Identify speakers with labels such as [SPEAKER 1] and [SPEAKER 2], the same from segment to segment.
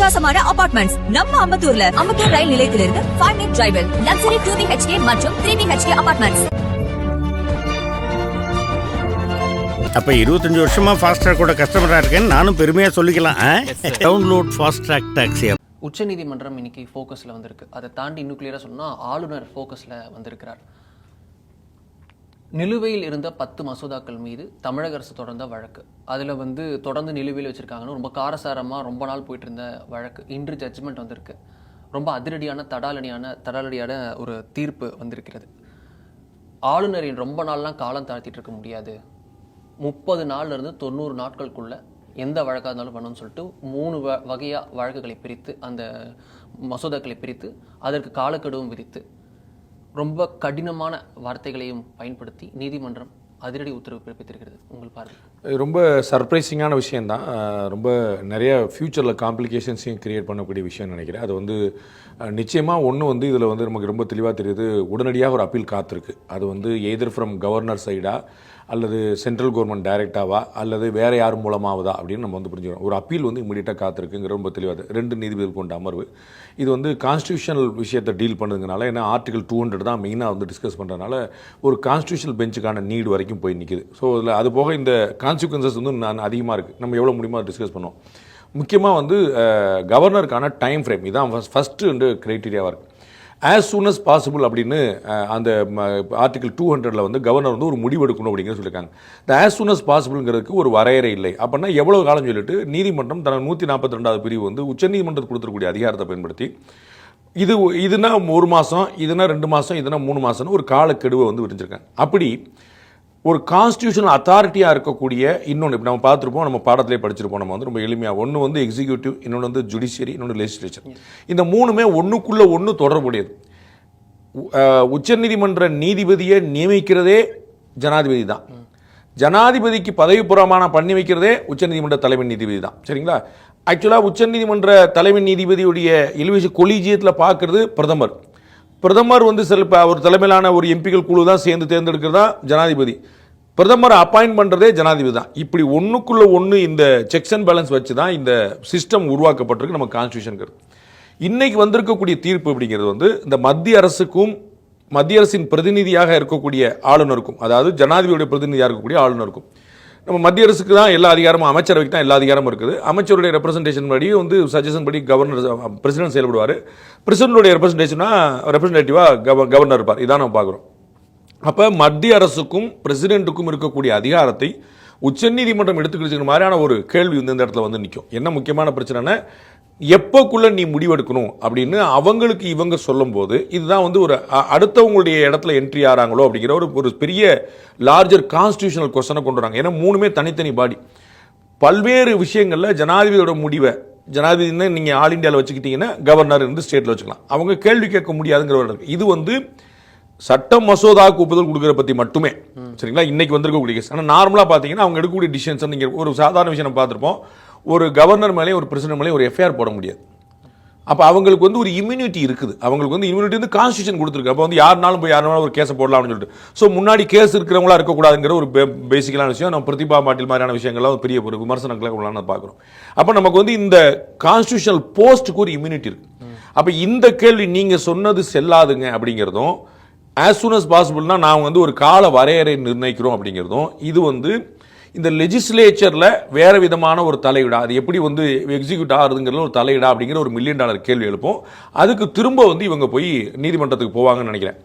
[SPEAKER 1] அட்டகாசமான அபார்ட்மெண்ட்ஸ் நம்ம அம்பத்தூர்ல அம்பத்தூர் ரயில் நிலையத்திலிருந்து ஃபைவ் மினிட் டிரைவில் லக்ஸரி டூ பிஹெச்கே மற்றும் த்ரீ பிஹெச்கே அபார்ட்மெண்ட்ஸ்
[SPEAKER 2] அப்ப இருபத்தஞ்சு வருஷமா ஃபாஸ்ட் ட்ராக்கோட கஸ்டமரா இருக்கேன்னு நானும் பெருமையா சொல்லிக்கலாம் டவுன்லோட் ஃபாஸ்ட் ட்ராக் டாக்ஸி
[SPEAKER 3] உச்சநீதிமன்றம் இன்னைக்கு ஃபோக்கஸில் வந்திருக்கு. அதை தாண்டி இன்னும் கிளியராக சொன்னால் ஆளுநர் ஃபோக்கஸில் வந்திருக்கிறார். நிலுவையில் இருந்த பத்து மசோதாக்கள் மீது தமிழக அரசு தொடர்ந்த வழக்கு. அதில் வந்து தொடர்ந்து நிலுவையில் வச்சுருக்காங்கன்னு ரொம்ப காரசாரமாக ரொம்ப நாள் போயிட்டு இருந்த வழக்கு. இன்று ஜட்ஜ்மெண்ட் வந்திருக்கு. ரொம்ப அதிரடியான தடாலடியான தடாலடியான ஒரு தீர்ப்பு வந்திருக்கிறது. ஆளுநரின் ரொம்ப நாள்லாம் காலம் தாழ்த்திட்டு இருக்க முடியாது. முப்பது நாள்லேருந்து தொண்ணூறு நாட்களுக்குள்ளே எந்த வழக்காக இருந்தாலும் பண்ணணும்னு சொல்லிட்டு மூணு வ வகையாக வழக்குகளை பிரித்து அந்த மசோதாக்களை பிரித்து அதற்கு காலக்கெடுவும் விதித்து ரொம்ப கடினமான வார்த்தைகளையும் பயன்படுத்தி நீதிமன்றம் அதிரடி உத்தரவு பிறப்பித்திருக்கிறது. உங்கள் பார்வை?
[SPEAKER 4] ரொம்ப சர்ப்ரைசிங்கான விஷயந்தான் ரொம்ப நிறைய ஃப்யூச்சரில் காம்ப்ளிகேஷன்ஸையும் கிரியேட் பண்ணக்கூடிய விஷயம்னு நினைக்கிறேன். அது வந்து நிச்சயமாக ஒன்று வந்து இதில் வந்து நமக்கு ரொம்ப தெளிவாக தெரியுது. உடனடியாக ஒரு அப்பீல் காத்திருக்கு. அது வந்து எய்தர் ஃப்ரம் கவர்னர் சைடாக அல்லது சென்ட்ரல் கவர்மெண்ட் டைரெக்டாவா அல்லது வேறு யார் மூலமாவதா? அப்படின்னு நம்ம வந்து புரிஞ்சுக்கிறோம் ஒரு அப்பீல் வந்து இமீடியட்டாக காத்திருக்குங்கிற ரொம்ப தெளிவாக ரெண்டு நீதிபதிகள் கொண்ட அமர்வு. இது வந்து கான்ஸ்டியூஷனல் விஷயத்தை டீல் பண்ணுதுங்கனால ஏன்னா ஆர்டிகல் டூ ஹண்ட்ரட் தான் மெயினாக வந்து டிஸ்கஸ் பண்ணுறதுனால ஒரு கான்ஸ்டியூஷனல் பெஞ்சுக்கான நீடு வரைக்கும் போய் நிற்கிது ஸோ அதில் அது போக இந்த கான்சிக்வன்சஸ் வந்து நான் அதிகமாக இருக்குது நம்ம எவ்வளோ முடியுமோ டிஸ்கஸ் பண்ணுவோம். முக்கியமாக வந்து கவர்னருக்கான டைம் ஃப்ரேம் இதான் ஃபஸ்ட்டு வந்து க்ரைட்டீரியாவாக இருக்குது ஆஸ் சூன் அஸ் பாசிபிள் அப்படின்னு அந்த ஆர்டிகல் டூ ஹண்ட்ரடில் வந்து கவர்னர் வந்து ஒரு முடிவெடுக்கணும் அப்படிங்கிற சொல்லியிருக்காங்க இந்த ஆஸ் சூன் அஸ் பாசிபிள்ங்கிறதுக்கு ஒரு வரையறை இல்லை. அப்படின்னா எவ்வளோ காலம் சொல்லிட்டு நீதிமன்றம் தனது நூற்றி நாற்பத்தி ரெண்டாவது பிரிவு வந்து உச்சநீதிமன்றத்துக்கு கொடுத்துருக்கூடிய அதிகாரத்தை பயன்படுத்தி இது இதுனா ஒரு மாதம் இதுனா ரெண்டு மாதம் இதுனா மூணு மாதம்னு ஒரு காலக்கெடுவை வந்து விரிஞ்சிருக்காங்க அப்படி ஒரு கான்ஸ்டியூஷனல் அத்தாரிட்டியாக இருக்கக்கூடிய இன்னொன்று இப்போ நம்ம பார்த்துருப்போம் நம்ம பாடத்திலே படிச்சிருப்போம் நம்ம வந்து ரொம்ப எளிமையாக ஒன்று வந்து எக்ஸிக்யூட்டிவ் இன்னொன்று வந்து ஜுடிஷியரி இன்னொன்று லெஜிஸ்லேச்சர் இந்த மூணுமே ஒன்றுக்குள்ளே ஒன்று தொடர்புடையது. உ- உச்சநீதிமன்ற நீதிபதியை நியமிக்கிறதே ஜனாதிபதி தான். ஜனாதிபதிக்கு பதவி பிரமாணம் பண்ணி வைக்கிறதே உச்சநீதிமன்ற தலைமை நீதிபதி தான். சரிங்களா? ஆக்சுவலாக உச்சநீதிமன்ற தலைமை நீதிபதியுடைய இலுவசி கொலீஜியத்தில் பார்க்குறது பிரதமர். பிரதமர் வந்து சில இப்போ அவர் தலைமையிலான ஒரு எம்பிக்கள் குழு தான் சேர்ந்து தேர்ந்தெடுக்கிறதா? ஜனாதிபதி. பிரதமர் அப்பாயின்ட் பண்ணுறதே ஜனாதிபதி தான். இப்படி ஒன்றுக்குள்ளே ஒன்று இந்த செக்ஸ் அண்ட் பேலன்ஸ் வச்சு தான் இந்த சிஸ்டம் உருவாக்கப்பட்டிருக்கு நம்ம கான்ஸ்டியூஷனுக்கு இன்னைக்கு வந்திருக்கக்கூடிய தீர்ப்பு அப்படிங்கிறது வந்து இந்த மத்திய அரசுக்கும் மத்திய அரசின் பிரதிநிதியாக இருக்கக்கூடிய ஆளுநருக்கும் அதாவது ஜனாதிபதியுடைய பிரதிநிதியாக இருக்கக்கூடிய ஆளுநருக்கும் நம்ம மத்திய அரசுக்கு தான் எல்லா அதிகாரமும் அமைச்சரவைக்கு தான் எல்லா அதிகாரமும் இருக்குது. அமைச்சருடைய ரெப்ரசன்டேஷன் படி வந்து சஜஷன் படி கவர்னர் பிரசிடென்ட் செயல்படுவார். பிரசிடென்ட்டுடைய ரெப்ரசன்டேஷனாக ரெப்ரசன்டேட்டிவாக கவ கவர்னர் இருப்பார். இதான் நம்ம பார்க்குறோம். அப்போ மத்திய அரசுக்கும் பிரசிடென்ட்டுக்கும் இருக்கக்கூடிய அதிகாரத்தை உச்சநீதிமன்றம் எடுத்துக்கிற மாதிரியான ஒரு கேள்வி வந்து இந்த இடத்துல வந்து நிற்கும் என்ன முக்கியமான பிரச்சனைனா எப்போக்குள்ள நீ முடிவெடுக்கணும் அப்படின்னு அவங்களுக்கு இவங்க சொல்லும்போது இதுதான் வந்து ஒரு அடுத்தவங்களுடைய இடத்துல என்ட்ரி ஆறாங்களோ அப்படிங்கிற ஒரு ஒரு பெரிய லார்ஜர் கான்ஸ்டியூஷனல் கொஸ்டனை கொண்டு வராங்க. ஏன்னா மூணுமே தனித்தனி பாடி பல்வேறு விஷயங்களில் ஜனாதிபதியோட முடிவை ஜனாதிபதி நீங்கள் ஆல் இந்தியாவில் வச்சுக்கிட்டீங்கன்னா கவர்னர் இருந்து ஸ்டேட்டில் வச்சுக்கலாம். அவங்க கேள்வி கேட்க முடியாதுங்கிற ஒரு இது வந்து சட்ட மசோதாவுக்கு ஒப்புதல் கொடுக்குற பற்றி மட்டுமே. சரிங்களா? இன்னைக்கு வந்திருக்கக்கூடிய கேஸ் ஆனால் நார்மலாக பார்த்தீங்கன்னா அவங்க எடுக்கக்கூடிய டிசிஷன்ஸ் நீங்கள் ஒரு சாதாரண விஷயம் நம்ம பார்த்துருப்போம். ஒரு கவர்னர் மேலே ஒரு பிரசிடன்ட் மேலே ஒரு எஃப்ஐஆர் போட முடியாது. அப்போ அவங்களுக்கு வந்து ஒரு இம்யூனிட்டி இருக்குது. அவங்களுக்கு வந்து இம்யூனிட்டி வந்து கான்ஸ்டியூஷன் கொடுத்துருக்கு. அப்போ வந்து யாருனாலும் போய் யாருனாலும் ஒரு கேஸை போடலாம் அப்படின்னு சொல்லிட்டு. ஸோ முன்னாடி கேஸ் இருக்கிறவங்களா இருக்கக்கூடாதுங்கிற ஒரு பேசிக்கலான விஷயம். நம்ம பிரதிபா பாட்டில் மாதிரியான விஷயங்கள்லாம் ஒரு பெரிய ஒரு விமர்சனங்களை உள்ளான பார்க்குறோம். அப்போ நமக்கு வந்து இந்த கான்ஸ்டியூஷனல் போஸ்ட்டுக்கு ஒரு இம்யூனிட்டி இருக்கு. அப்போ இந்த கேள்வி நீங்கள் சொன்னது செல்லாதுங்க அப்படிங்கிறதும் ஆஸ் சூன் அஸ் பாசிபிள்னா நான் வந்து ஒரு கால வரையறை நிர்ணயிக்கிறோம் அப்படிங்கிறதும் இது வந்து இந்த லெஜிஸ்லேச்சரில் வேறு விதமான ஒரு தலையிடா. அது எப்படி வந்து எக்ஸிக்யூட் ஆகுதுங்கிறது ஒரு தலையிடா அப்படிங்கிற ஒரு மில்லியன் டாலர் கேள்வி எழுப்போம். அதுக்கு திரும்ப வந்து இவங்க போய் நீதிமன்றத்துக்கு போவாங்கன்னு நினைக்கிறேன்.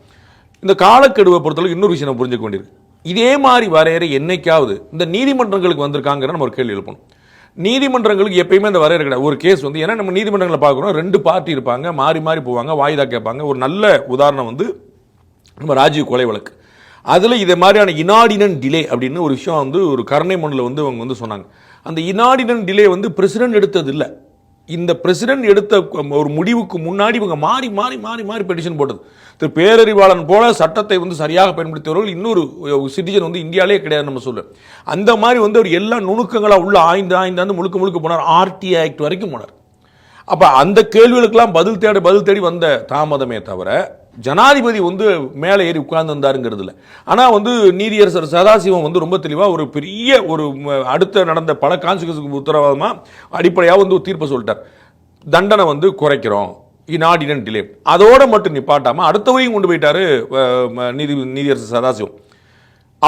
[SPEAKER 4] இந்த காலக்கெடுவை பொறுத்தளவுக்கு இன்னொரு விஷயம் புரிஞ்சுக்க வேண்டியிருக்கு இதே மாதிரி வரையறை என்னைக்காவது இந்த நீதிமன்றங்களுக்கு வந்திருக்காங்கிற நம்ம ஒரு கேள்வி எழுப்பணும். நீதிமன்றங்களுக்கு எப்பயுமே அந்த வரையறை கிடையாது. ஒரு கேஸ் வந்து ஏன்னா நம்ம நீதிமன்றங்களை பார்க்குறோம். ரெண்டு பார்ட்டி இருப்பாங்க மாறி மாறி போவாங்க வாய்தா கேட்பாங்க. ஒரு நல்ல உதாரணம் வந்து நம்ம ராஜீவ் கொலை வழக்கு. அதில் இதை மாதிரியான இனாடினன் டிலே அப்படின்னு ஒரு விஷயம் வந்து ஒரு கருணை மனுல வந்து அவங்க வந்து சொன்னாங்க. அந்த இனாடினன் டிலே வந்து பிரசிடென்ட் எடுத்தது இல்லை இந்த பிரசிடென்ட் எடுத்த ஒரு முடிவுக்கு முன்னாடி இவங்க மாறி மாறி மாறி மாறி பெட்டிஷன் போட்டது. திரு பேரறிவாளன் போல சட்டத்தை வந்து சரியாக பயன்படுத்தியவர்கள் இன்னொரு சிட்டிசன் வந்து இந்தியாவிலே கிடையாது நம்ம சொல்ல அந்த மாதிரி வந்து அவர் எல்லா நுணுக்கங்களாக உள்ள ஆய்ந்து ஆய்ந்தாந்து முழுக்க முழுக்க போனார். ஆர்டி ஆக்ட் வரைக்கும் போனார். அப்போ அந்த கேள்விகளுக்கெல்லாம் பதில் தேடி பதில் தேடி வந்த தாமதமே தவிர ஜனாதிபதி வந்து மேலே ஏறி உட்கார்ந்துருந்தாருங்கிறது இல்லை ஆனால் வந்து நீதியரசர் சதாசிவம் வந்து ரொம்ப தெளிவாக ஒரு பெரிய ஒரு அடுத்த நடந்த பல கான்சிக்வன்ஸுக்கு உத்தரவாதமாக அடிப்படையாக வந்து ஒரு தீர்ப்பை சொல்லிட்டார். தண்டனை வந்து குறைக்கிறோம். இனாடினன் டிலே அதோடு மட்டும் நிப்பாட்டாமல் அடுத்தவரையும் கொண்டு போயிட்டாரு நீதி நீதியரசர் சதாசிவம்.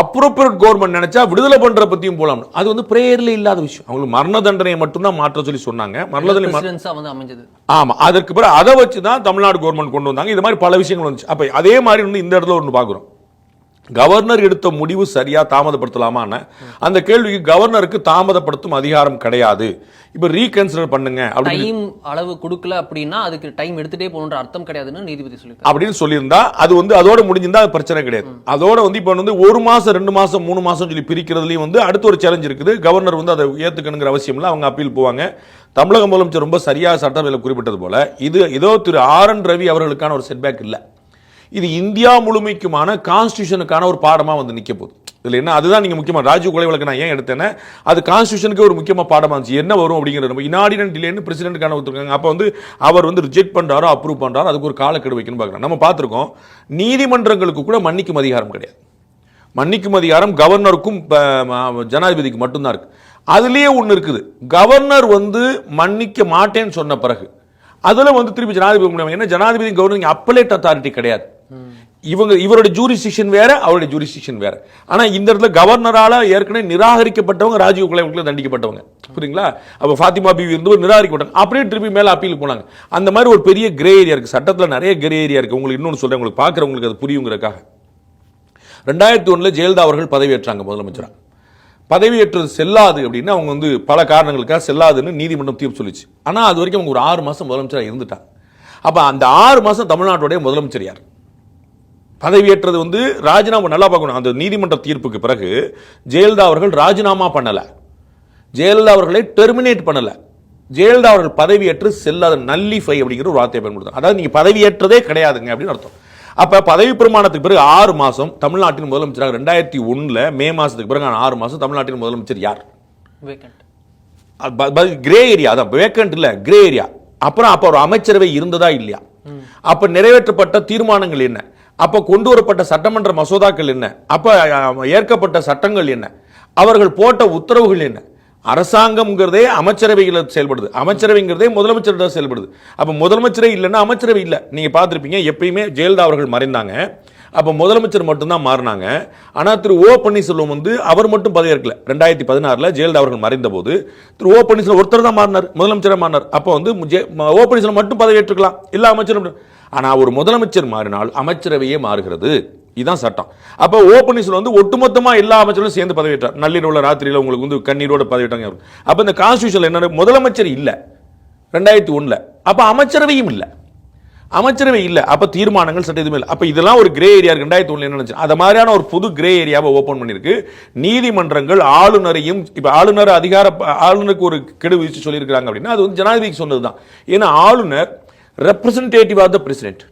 [SPEAKER 4] அப்ரோப்ரியேட் கவர்மெண்ட் நினைச்சா விடுதலை பண்ற பத்தியும் போலாம். அது வந்து பிரேயர்ல இல்லாத விஷயம். அவங்களுக்கு மரண தண்டனையை மட்டும்தான் மாற்ற சொல்லி சொன்னாங்க. மரண தண்டனை
[SPEAKER 3] அமைஞ்சது.
[SPEAKER 4] ஆமா அதற்கு பிறகு அதை வச்சு தான் தமிழ்நாடு கவர்மெண்ட் கொண்டு வந்தாங்க. இது மாதிரி பல விஷயங்கள் வந்துச்சு. அப்ப அதே மாதிரி வந்து இந்த இடத்துல ஒன்று பார்க்குறோம் கவர்னர் எடுத்த முடிவு சரியா தாமதப்படுத்தலாமான்னு அந்த கேள்விக்கு கவர்னருக்கு தாமதப்படுத்தும் அதிகாரம் கிடையாது. இப்ப ரீகன்சிடர் பண்ணுங்க
[SPEAKER 3] டைம் அளவு கொடுக்கல அப்படின்னா அதுக்கு டைம் எடுத்துட்டே போகணுன்ற அர்த்தம் கிடையாதுன்னு நீதிபதி சொல்லியிருக்காரு.
[SPEAKER 4] அப்படின்னு சொல்லியிருந்தா அது வந்து அதோட முடிஞ்சிருந்தா அது பிரச்சனை கிடையாது. அதோட வந்து இப்போ வந்து ஒரு மாசம் ரெண்டு மாசம் மூணு மாசம் சொல்லி பிரிக்கிறதுலயும் வந்து அடுத்த ஒரு சேலஞ்ச் இருக்குது. கவர்னர் வந்து அதை ஏத்துக்கணுங்கிற அவசியம் இல்லை. அவங்க அப்பீல் போவாங்க. தமிழக முதலமைச்சர் ரொம்ப சரியா சட்டத்தில் குறிப்பிட்டது போல இது ஏதோ திரு ஆர் என் ரவி அவர்களுக்கான ஒரு செட்பேக் இல்லை. இது இந்தியா முழுமைக்குமான கான்ஸ்டியூஷனுக்கான ஒரு பாடமாக வந்து நிற்க போகுது. இதில் என்ன அதுதான் நீங்கள் முக்கியமாக ராஜீவ் கொலை வழக்கு நான் ஏன் எடுத்தேன்னா அது கான்ஸ்டியூஷனுக்கு ஒரு முக்கியமாக பாடமாக இருந்துச்சு. என்ன வரும் அப்படிங்கிறது நம்ம இனாடினன் டிலேன்னு பிரசிடென்ட்டுக்கான ஒருத்தருக்காங்க. அப்போ வந்து அவர் வந்து ரிஜெக்ட் பண்ணுறாரோ அப்ரூவ் பண்ணுறாரோ அதுக்கு ஒரு காலக்கெடு வைக்கணும் பார்க்குறோம் நம்ம பார்த்துருக்கோம் நீதிமன்றங்களுக்கு கூட மன்னிக்கும் அதிகாரம் கிடையாது. மன்னிக்கும் அதிகாரம் கவர்னருக்கும் ஜனாதிபதிக்கு மட்டும்தான் இருக்குது அதுலேயே ஒன்று இருக்குது. கவர்னர் வந்து மன்னிக்க மாட்டேன்னு சொன்ன பிறகு அதில் வந்து திருப்பி ஜனாதிபதி என்ன ஜனாதிபதி கவர்னர் அப்பலேட் அத்தாரிட்டி கிடையாது. இவங்க இவருடைய ஜூரிஸ்டிக்ஷன் வேற அவருடைய ஜூரிஸ்டிக்ஷன் வேற. ஆனால் இந்த இடத்துல கவர்னரால் ஏற்கனவே நிராகரிக்கப்பட்டவங்க ராஜீவ் கொலை தண்டிக்கப்பட்டவங்க. புரியுங்களா அப்போ ஃபாத்திமா பிவி இருந்து நிராகரிக்கப்பட்டாங்க. அப்படியே திருப்பி மேலே அப்பீல் போனாங்க. அந்த மாதிரி ஒரு பெரிய கிரே ஏரியா இருக்குது சட்டத்தில் நிறைய கிரே ஏரியா இருக்குது உங்களுக்கு இன்னொன்று சொல்கிறேன் உங்களுக்கு பார்க்குறவங்களுக்கு அது புரியுங்கிறதுக்காக. ரெண்டாயிரத்தி ஒன்றில் ஜெயலலிதா அவர்கள் பதவியேற்றாங்க முதலமைச்சராக பதவியேற்றது செல்லாது அப்படின்னு அவங்க வந்து பல காரணங்களுக்காக செல்லாதுன்னு நீதிமன்றம் தீர்ப்பு சொல்லிச்சு. ஆனால் அது வரைக்கும் அவங்க ஒரு ஆறு மாதம் முதலமைச்சராக இருந்துட்டாங்க. அப்போ அந்த ஆறு மாதம் தமிழ்நாட்டுடைய முதலமைச்சர் யார்? பதவியேற்றது வந்து ராஜினாமா நல்லா பார்க்கணும். அந்த நீதிமன்ற தீர்ப்புக்கு பிறகு ஜெயலலிதா அவர்கள் ராஜினாமா பண்ணல. ஜெயலலிதா அவர்களை டெர்மினேட் பண்ணல. ஜெயலலிதா அவர்கள் பதவியேற்று செல்லாத நல்லிஃபை அப்படிங்கிற ஒரு வார்த்தையை பயன்படுத்தும் அதாவது நீங்க பதவியேற்றதே கிடையாதுங்க அப்படின்னு அர்த்தம். அப்ப பதவி பிரமாணத்துக்கு பிறகு ஆறு மாசம் தமிழ்நாட்டின் முதலமைச்சராக ரெண்டாயிரத்தி ஒண்ணுல மே மாசத்துக்கு பிறகு ஆறு மாசம் தமிழ்நாட்டின் முதலமைச்சர் யார்? கிரே ஏரியா அதான் வேக்கண்ட் இல்ல கிரே ஏரியா அப்புறம் அப்ப ஒரு அமைச்சரவை இருந்ததா இல்லையா? அப்ப நிறைவேற்றப்பட்ட தீர்மானங்கள் என்ன? அப்போ கொண்டு வரப்பட்ட சட்டமன்ற மசோதாக்கள் என்ன? அப்போ ஏற்கப்பட்ட சட்டங்கள் என்ன? அவர்கள் போட்ட உத்தரவுகள் என்ன? அரசாங்கம்ங்கிறதே அமைச்சரவையில் செயல்படுது. அமைச்சரவைங்கிறதே முதலமைச்சர்கிட்ட செயல்படுது. அப்போ முதலமைச்சரே இல்லைன்னா அமைச்சரவை இல்லை. நீங்கள் பார்த்துருப்பீங்க எப்பயுமே ஜெயலலிதா அவர்கள் மறைந்தாங்க. அப்போ முதலமைச்சர் மட்டும்தான் மாறினாங்க. ஆனால் திரு ஓ பன்னீர்செல்வம் வந்து அவர் மட்டும் பதவியேற்கல ரெண்டாயிரத்தி பதினாறில் ஜெயலலிதா அவர்கள் மறைந்த போது திரு ஓ பன்னீர்செல்வம் ஒருத்தர் தான் மாறினார். முதலமைச்சராக மாறினார். அப்போ வந்து ஜெ- ஓ பன்னீர்செல்வம் மட்டும் பதவியேற்றுக்கலாம் எல்லா அமைச்சரும் ஆனால் ஒரு முதலமைச்சர் மாறினால் அமைச்சரவையே மாறுகிறது. இதுதான் சட்டம். அப்போ ஓ பன்னீர்செல்வம் வந்து ஒட்டுமொத்தமாக எல்லா அமைச்சரும் சேர்ந்து பதவியேற்றார். நள்ளிரவுல ராத்திரியில் உங்களுக்கு வந்து கண்ணீரோட பதவிட்டாங்க அப்போ இந்த கான்ஸ்டியூஷன்ல என்ன முதலமைச்சர் இல்லை. ரெண்டாயிரத்தி ஒன்றில் அப்போ அமைச்சரவையும் இல்லை. அமைச்சரவை இல்லை. அப்போ தீர்மானங்கள் சட்ட எதுவுமே இல்லை. அப்போ இதெல்லாம் ஒரு கிரே ஏரியா ரெண்டாயிரத்தி ஒன்று என்ன நினைச்சு அது மாதிரியான ஒரு புது கிரே ஏரியாவை ஓப்பன் பண்ணியிருக்கு. நீதிமன்றங்கள் ஆளுநரையும் இப்போ ஆளுநர் அதிகார ஆளுநருக்கு ஒரு கெடு விதிச்சு சொல்லியிருக்கிறாங்க அப்படின்னா அது வந்து ஜனாதிபதிக்கு சொன்னதுதான். ஏன்னா ஆளுநர் ரெப்ரசன்டேட்டிவ் ஆஃப் த பிரசிடென்ட்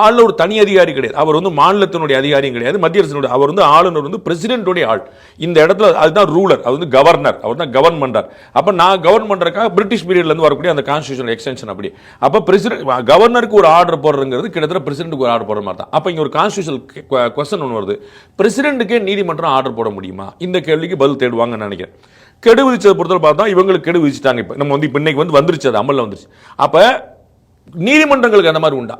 [SPEAKER 4] ஆளுநர் ஒரு தனி அதிகாரி கிடையாது. அவர் வந்து மாநிலத்தினுடைய அதிகாரியும் கிடையாது. மத்திய அரசினுடைய அவர் வந்து ஆளுநர் வந்து பிரசிடென்டோடைய ஆள். இந்த இடத்துல அதுதான் ரூலர் அவர் வந்து கவர்னர் அவர் தான் கவர்மெண்டர் அப்போ நான் கவர்மெண்டருக்காக பிரிட்டிஷ் பீரியட்லேருந்து வரக்கூடிய அந்த கான்ஸ்டியூஷன் எக்ஸ்டென்ஷன் அப்படி. அப்போ பிரசிடென்ட் கவர்னருக்கு ஒரு ஆர்டர் போடுறதுங்கிறது கிட்டத்தட்ட பிரசிடென்ட்டுக்கு ஒரு ஆர்டர் போடுற மாதிரி தான். அப்போ இங்கே ஒரு கான்ஸ்டியூஷன் கொஸ்டின் ஒன்று வருது. பிரசிடென்ட்டுக்கே நீதிமன்றம் ஆர்டர் போட முடியுமா? இந்த கேள்விக்கு பதில் தேடுவாங்கன்னு நினைக்கிறேன். கெடு விதிச்சதை பொறுத்தவரை பார்த்தா இவங்களுக்கு கெடு விதிச்சிட்டாங்க இப்போ. நம்ம வந்து இப்போ இன்னைக்கு வந்து வந்துருச்சு அது அமலில் வந்துருச்சு. அப்போ நீதிமன்றங்களுக்கு அந்த மாதிரி உண்டா?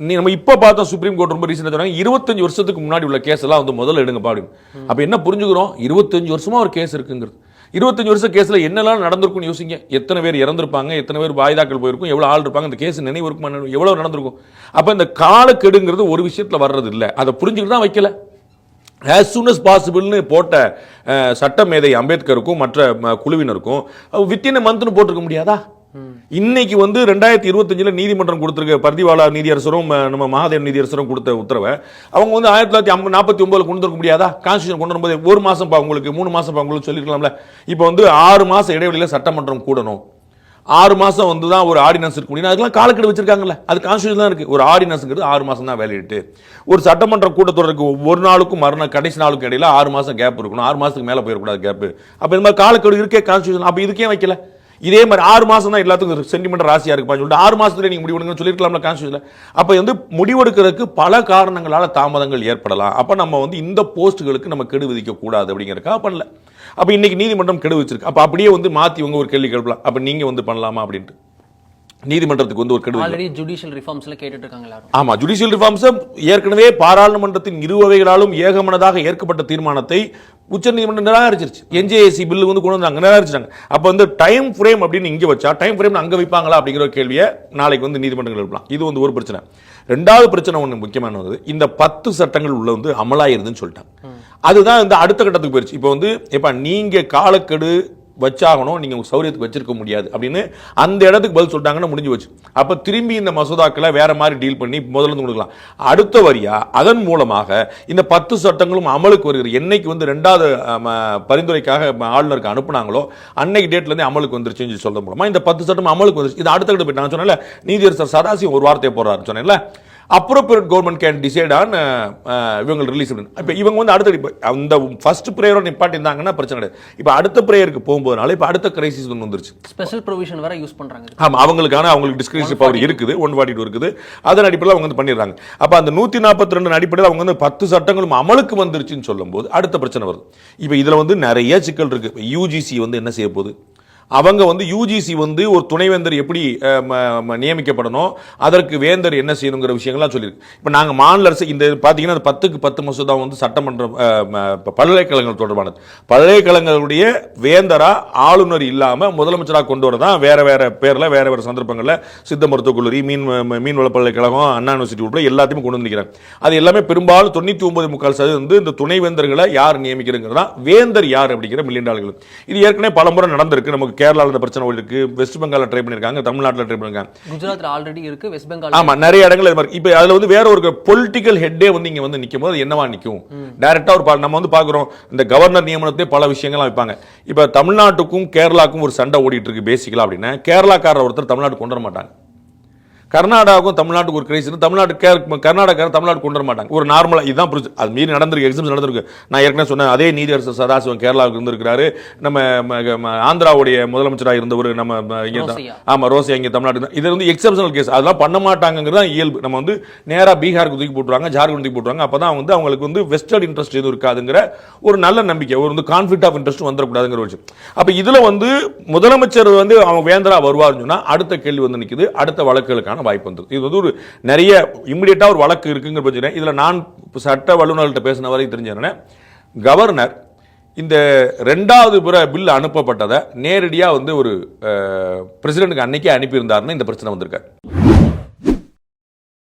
[SPEAKER 4] நீ நம்ம இப்போ பார்த்தோம் சுப்ரீம் கோர்ட் ரொம்ப ரீசெண்டாக சொன்னாங்க இருபத்தஞ்சு வருஷத்துக்கு முன்னாடி உள்ள கேஸ் எல்லாம் வந்து முதல்ல எடுங்க பாடு. அப்போ என்ன புரிஞ்சுக்கிறோம்? இருபத்தஞ்சு வருஷமா ஒரு கேஸ் இருக்குங்கிறது. இருபத்தஞ்சு வருஷம் கேஸில் என்னெல்லாம் நடந்திருக்கும்னு யோசிங்க. எத்தனை பேர் இறந்துருப்பாங்க எத்தனை பேர் வாய்தாக்கள் போயிருக்கும் எவ்வளோ ஆள் இருப்பாங்க இந்த கேஸ் நினைவு இருக்குமா எவ்வளோ நடந்திருக்கும்? அப்போ இந்த காலக்கெடுங்கிறது ஒரு விஷயத்தில் வர்றது இல்லை. அதை புரிஞ்சுக்கிட்டு தான் வைக்கல. ஆஸ் சூன் அஸ் பாசிபிள்னு போட்ட சட்ட மேதை அம்பேத்கருக்கும் மற்ற ம, குழுவினருக்கும் வித்தின் மந்த்னு போட்டிருக்க முடியாதா? இன்னைக்கு வந்து ரெண்டாயிரத்தி இருபத்தஞ்சில் நீதிமன்றம் கொடுத்துருக்க. பர்திவாலா நீதியரசரும் நம்ம மகாதேவ் நீதியரசரும் கொடுத்த உத்தரவை. அவங்க வந்து ஆயிரத்தி தொள்ளாயிரத்தி ஐம்பது நாற்பத்தி ஒன்பதில் கொண்டு வர முடியாதா? கான்ஸ்டியூஷன் கொண்டு வரும்போது ஒரு மாதம் பா உங்களுக்கு மூணு மாதம் பா உங்களுக்கு சொல்லியிருக்கலாம்ல. இப்போ வந்து ஆறு மாதம் இடைவெளியில் சட்டமன்றம் கூடணும். ஆறு மாதம் வந்து தான் ஒரு ஆர்டினன்ஸ் இருக்க. முடியும் அதெல்லாம் காலக்கெடு வச்சிருக்காங்கல்ல. அது கான்ஸ்டியூஷன் தான் இருக்குது ஒரு ஆர்டினன்ஸுங்கிறது ஆறு மாதம் தான் வேலையிட்டு. ஒரு சட்டமன்ற கூட்டத்தொடருக்கு ஒரு நாளுக்கும் மறுநாள் கடைசி நாளுக்கும் இடையில ஆறு மாதம் கேப் இருக்கணும். ஆறு மாதத்துக்கு மேலே போயிடக்கூடாது கேப் அப்போ இந்த மாதிரி காலக்கெடு இருக்கே கான்ஸ்டியூஷன் அப்போ இதுக்கே வைக்கல. இதே மாதிரி ஆறு மாதம் தான் எல்லாத்துக்கும் சென்டிமெண்ட் ராசியாக இருப்பான்னு சொல்லிட்டு ஆறு மாசத்துல நீங்கள் முடிவெடுங்கன்னு சொல்லியிருக்கலாம்ல கான்ஸ்டியூஷன்ல அப்போ வந்து முடிவெடுக்கிறதுக்கு பல காரணங்களால் தாமதங்கள் ஏற்படலாம். அப்போ நம்ம வந்து இந்த போஸ்ட்டுகளுக்கு நம்ம கெடு விதிக்கக்கூடாது கூடாது பண்ணல. அப்போ இன்னைக்கு நீதிமன்றம் கெடு வச்சிருக்கு அப்போ அப்படியே வந்து மாற்றி இவங்க ஒரு கேள்வி கேட்கலாம் அப்போ நீங்கள் வந்து பண்ணலாமா அப்படின்ட்டு. நீதிமன்றத்துக்கு வந்து ஒரு கெடுதல்
[SPEAKER 3] ஆல்ரெடி ஜுடிஷியல் ரிஃபார்ம்ஸ்ல கேட்டுட்டு இருக்காங்க
[SPEAKER 4] ஆமா ஜுடிஷியல் ரிஃபார்ம்ஸ் ஏற்கனவே பாராளுமன்றத்தின் இருவவைகளாலும் ஏகமனதாக ஏற்கப்பட்ட தீர்மானத்தை உச்சநீதிமன்றம் நிராகரிச்சிருச்சு. என்ஜேஏசி பில்லு வந்து கொண்டு வந்தாங்க நிராகரிச்சாங்க அப்ப வந்து டைம் ஃப்ரேம் அப்படின்னு இங்க வச்சா டைம் ஃப்ரேம் அங்க வைப்பாங்களா அப்படிங்கிற கேள்வியை நாளைக்கு வந்து நீதிமன்றங்கள் எழுப்பலாம். இது வந்து ஒரு பிரச்சனை. ரெண்டாவது பிரச்சனை ஒன்று முக்கியமானது இந்த பத்து சட்டங்கள் உள்ள வந்து அமலாயிருதுன்னு சொல்லிட்டாங்க. அதுதான் இந்த அடுத்த கட்டத்துக்கு போயிருச்சு. இப்போ வந்து எப்ப நீங்க காலக்கெடு வச்சாகணும் நீங்கள் உங்கள் சௌரியத்துக்கு வச்சிருக்க முடியாது அப்படின்னு அந்த இடத்துக்கு பதில் சொல்லிட்டாங்கன்னு முடிஞ்சு வச்சு அப்போ திரும்பி இந்த மசோதாக்களை வேறு மாதிரி டீல் பண்ணி முதல்ல கொடுக்கலாம். அடுத்த வரியாக அதன் மூலமாக இந்த பத்து சட்டங்களும் அமலுக்கு வருகிறது என்னைக்கு வந்து ரெண்டாவது பரிந்துரைக்காக ஆளுநருக்கு அனுப்புனாங்களோ அன்னைக்கு டேட்லேருந்து அமலுக்கு வந்துருச்சுன்னு சொல்ல மூலமாக இந்த பத்து சட்டம் அமலுக்கு வந்துருச்சு. இது அடுத்த கட்ட போய் நான் சொன்னேன்ல நீதியரசர் சதாசிவம் ஒரு வார்த்தையை போடுறாரு சொன்னேன்ல appropriate government can decide on இவங்க ரிலீஸ் இப்போ இவங்க வந்து அடுத்த இப்போ அந்த ஃபர்ஸ்ட் ப்ரேயரோட நிப்பாட்டி இருந்தாங்கன்னா பிரச்சனை கிடையாது. இப்போ அடுத்த ப்ரேயருக்கு போகும்போதுனால இப்போ அடுத்த கிரைசிஸ் ஒன்று வந்துருச்சு.
[SPEAKER 3] ஸ்பெஷல் ப்ரொவிஷன் வேற யூஸ் பண்றாங்க. இதுக்கு.
[SPEAKER 4] ஆமா அவங்களுக்கான அவங்களுக்கு டிஸ்கிரிப்ஷன் பவர் இருக்குது ஒன் ஃபார்ட்டி டூ இருக்குது. அதன் அடிப்படையில் அவங்க வந்து பண்ணிடுறாங்க. அப்ப அந்த நூத்தி நாற்பத்தி ரெண்டு அடிப்படையில் அவங்க வந்து பத்து சட்டங்களும் அமலுக்கு வந்துருச்சுன்னு சொல்லும்போது அடுத்த பிரச்சனை வருது. இப்போ இதுல வந்து நிறைய சிக்கல் இருக்கு. யூஜிசி வந்து என்ன செய்ய போகுது? அவங்க வந்து யூஜிசி வந்து ஒரு துணைவேந்தர் எப்படி ம- ம- நியமிக்கப்படணும் அதற்கு வேந்தர் என்ன செய்யணுங்கிற விஷயங்கள்லாம் சொல்லியிருக்கு. இப்போ நாங்கள் மாநில அரசு இந்த பார்த்தீங்கன்னா அந்த பத்துக்கு பத்து மசோதா வந்து சட்டமன்றம் பல்கலைக்கழகங்கள் தொடர்பானது. பல்கலைக்கழகங்களுடைய வேந்தராக ஆளுநர் இல்லாமல் முதலமைச்சராக கொண்டு வரதான் வேறு வேறு பேரில் வேறு வேறு சந்தர்ப்பங்களில் சித்த மருத்துவக் கல்லூரி மீன் ம- மீன்வள பல்கலைக்கழகம் அண்ணா யூனிவர்சிட்டி உட்பட எல்லாத்தையும் கொண்டு வந்திருக்கிறாங்க. அது எல்லாமே பெரும்பாலும் தொண்ணூற்றி ஒன்பது முக்கால் சதவீதம் வந்து இந்த துணைவேந்தர்களை யார் நியமிக்கிறங்கிறது தான் வேந்தர் யார் அப்படிங்கிற மில்லியன் டாலர்கள் இது ஏற்கனவே பலமுறை நடந்திருக்கு நமக்கு கேரளாவில் இந்த பிரச்சனை இருக்கு வெஸ்ட் பெங்காலில் ட்ரை பண்ணியிருக்காங்க தமிழ்நாட்டில் ட்ரை பண்ணியிருக்காங்க
[SPEAKER 3] குஜராத்ல ஆல்ரெடி இருக்கு. வெஸ்ட் பெங்கால்
[SPEAKER 4] ஆமா நிறைய இடங்கள் இது மாதிரி. இப்போ அதுல வந்து வேற ஒரு பொலிட்டிக்கல் ஹெட்டே வந்து இங்க வந்து நிற்கும் போது என்னவா நிற்கும் டைரக்டா ஒரு நம்ம வந்து பாக்குறோம் இந்த கவர்னர் நியமனத்தை பல விஷயங்கள்லாம் வைப்பாங்க. இப்ப தமிழ்நாட்டுக்கும் கேரளாக்கும் ஒரு சண்டை ஓடிட்டு இருக்கு பேசிக்கலா அப்படின்னா. கேரளாக்காரர் ஒருத்தர் தமிழ்நாட்டு கொண்டு வர மாட்டாங்க. கர்நாடகாவுக்கும் தமிழ்நாட்டுக்கு ஒரு கிரைசிஸ் தமிழ்நாட்டு கே- கர்நாடகா தமிழ்நாடு கொண்டு வர மாட்டாங்க. ஒரு நார்மலா இதுதான் புரிஞ்சு அது மீறி நடந்திருக்கு எக்ஸாம்ஸ் நடந்திருக்கு. நான் ஏற்கனவே சொன்னேன் அதே நீதியரசர் சதாசிவம் கேரளாவுக்கு இருந்திருக்கிறாரு. நம்ம ஆந்திராவுடைய முதலமைச்சராக இருந்தவர் நம்ம இங்க தான்.
[SPEAKER 3] ரோசியா.
[SPEAKER 4] ஆமா ரோசியா இங்க தமிழ்நாடு தான். இது வந்து எக்ஸப்ஷனல் கேஸ் அதெல்லாம் பண்ண மாட்டாங்கிறது தான் இயல்பு. நம்ம வந்து நேரா பீகாருக்கு தூக்கி போட்டுருவாங்க ஜார்க்கண்ட் தூக்கி போட்டுருவாங்க. அப்பதான் வந்து அவங்களுக்கு வந்து வெஸ்டர்ன் இன்ட்ரெஸ்ட் எதுவும் இருக்காதுங்கிற ஒரு நல்ல நம்பிக்கை. ஒரு வந்து கான்ஃபிளிக் ஆஃப் இன்ட்ரெஸ்ட் வந்துடக்கூடாதுங்கிற ஒரு விஷயம். அப்ப இதுல வந்து முதலமைச்சர் வந்து அவன் வேந்தரா வருவாருன்னு சொன்னா அடுத்த கேள்வி வந்து நிக்குது. அடுத்த வழக்குகளுக்கான வாய்ப்பு வந்து இது வந்து ஒரு நிறைய இம்மிடியட்டாக ஒரு வழக்கு இருக்குங்கிற பட்சத்தில் இதுல நான் சட்ட வல்லுநர்கள்ட்ட பேசின வரை தெரிஞ்சிருந்தேன் கவர்னர் இந்த ரெண்டாவது புற பில் அனுப்பப்பட்டதை நேரடியாக வந்து ஒரு பிரசிடெண்ட்டுக்கு அன்னைக்கே அனுப்பியிருந்தாருன்னு இந்த பிரச்சனை வந்திருக்காரு.